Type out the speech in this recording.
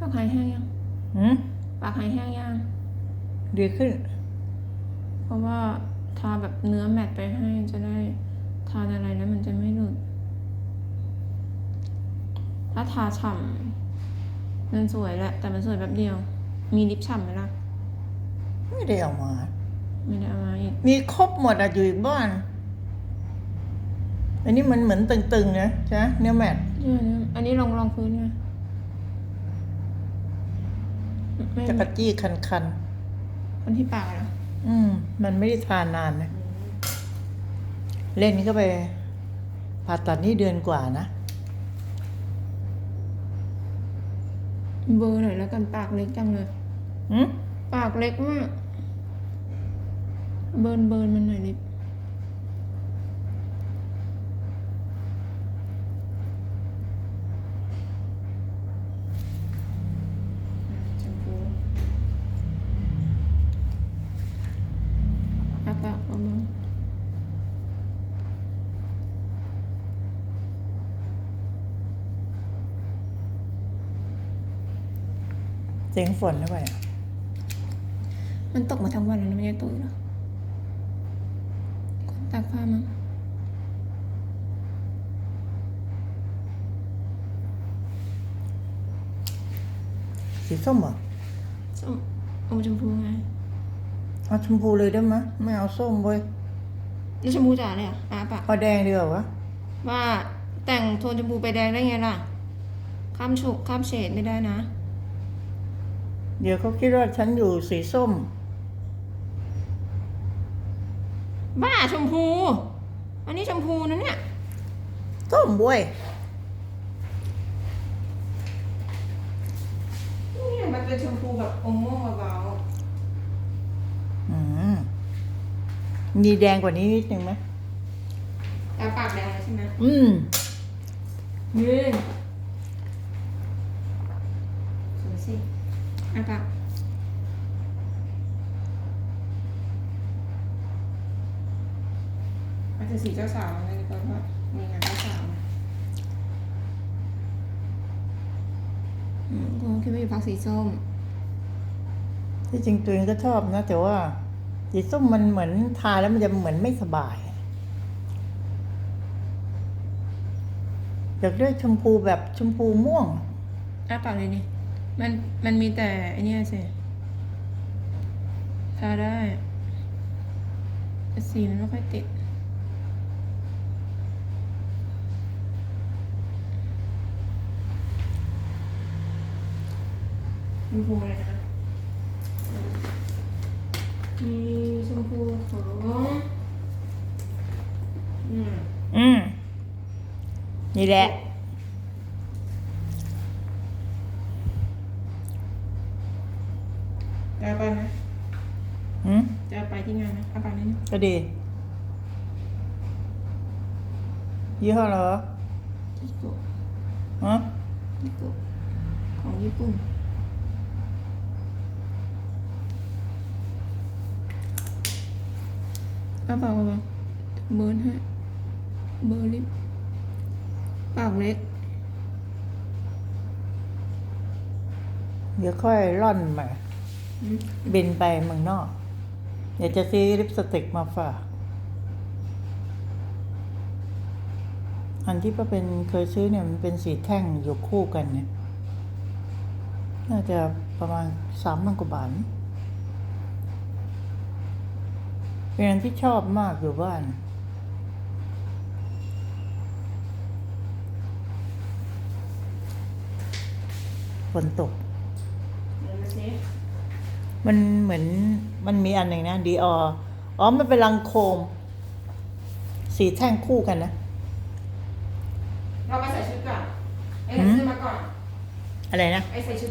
ปากหายแห้งยังหืมปากหายแห้งยังดีขึ้น เพราะว่าทาแบบเนื้อแมตต์ไปให้จะได้ทานอะไรแล้วมันจะไม่หลุด ถ้าทาฉ่ำมันสวยแหละ แต่มันสวยแบบเดียว มีลิปฉ่ำไหมล่ะ ไม่ได้เอามา ไม่ได้เอามาอีก มีครบหมดอะอยู่อีกบ้าน อันนี้มันเหมือนตึงๆนะใช่ไหมเนื้อแมทเนี่ยเนี่ยอันนี้ลองลองพื้นไง ไม่จะกระจี้คันคนที่ปากเหรอๆอืม มันไม่ได้ทานนานนะเล่นก็ไปผ่าตัดนี่เดือนกว่านะเบอร์หน่อยแล้วกันปากเล็กจังเลยหืมปากเล็กมาก เบิร์นเบิร์นมันหน่อยลิป สียงฝนหรือเปล่าเนี่ยมันตกมาทั้งวันแล้วนะไม่ได้ตุยหรอคนตากผ้ามั้งสีส้มเหรอส้มอมชมพูไงเอาชมพูเลยได้ไหมไม่เอาส้มเว้ยแล้วชมพูจ๋าเลยอะอาปากเอาแดงดีกว่าวะว่าแต่งโทนชมพูไปแดงได้ไงล่ะ ข้ามฉุกข้ามเฉดไม่ได้นะ เดี๋ยวเขาคิดว่าฉันอยู่สีส้ม บ้าชมพู อันนี้ชมพูนะเนี่ย ส้มเว้ยนี่มันเป็นชมพูแบบอมม่วงเบาอืมมีแดงกว่านี้นิดนึงไหมๆแต่ปากแดงเลยใช่ไหมอืมยืนสวยสิ อาปากอาจจะสีเจ้าสาวอะไรดีกว่าเพราะมีงานเจ้าสาวนะอืมกูคิดว่าอยู่พักสีส้ม ที่จริงตัวเองก็ชอบนะ แต่ว่าสีส้มมันเหมือนทาแล้วมันจะเหมือนไม่สบายอยากได้ชมพูแบบชมพูม่วง อ้าปากเลยนี่ มันมันมีแต่ไอเนี้ยสิทาได้สีมันไม่ค่อยติดชมพูอะไรนะมีชมพูของอืม อืม นี่แหละ จะเอาไปไหมอืมจะเอาไปที่งานไหมเอาไปนิดนึงก็ดี ยี่ห้ออะไรวะญี่ปุ่นฮะญี่ปุ่นของญี่ปุ่นเอาปากมาบ้างเบิร์นให้เบอร์ลิปปากเล็ก เดี๋ยวค่อยร่อนมาอืม บินไปเมืองนอก เดี๋ยวจะซื้อลิปสติกมาฝาก อันที่ป้าเป็นเคยซื้อเนี่ยมันเป็นสีแท่งอยู่คู่กันเนี่ย น่าจะประมาณสามพันกว่าบาทเป็นอันที่ชอบมากอยู่บ้านฝนตกเดี๋ยวมาสิ มันเหมือนมันมีอันหนึ่งนะดีออ๋อ มันเป็นลังโคม สีแท่งคู่กันนะ เราไปใส่ชุดก่อนไอ้หืมใส่เสื้อมาก่อน อะไรนะ ไอ้ใส่ชุด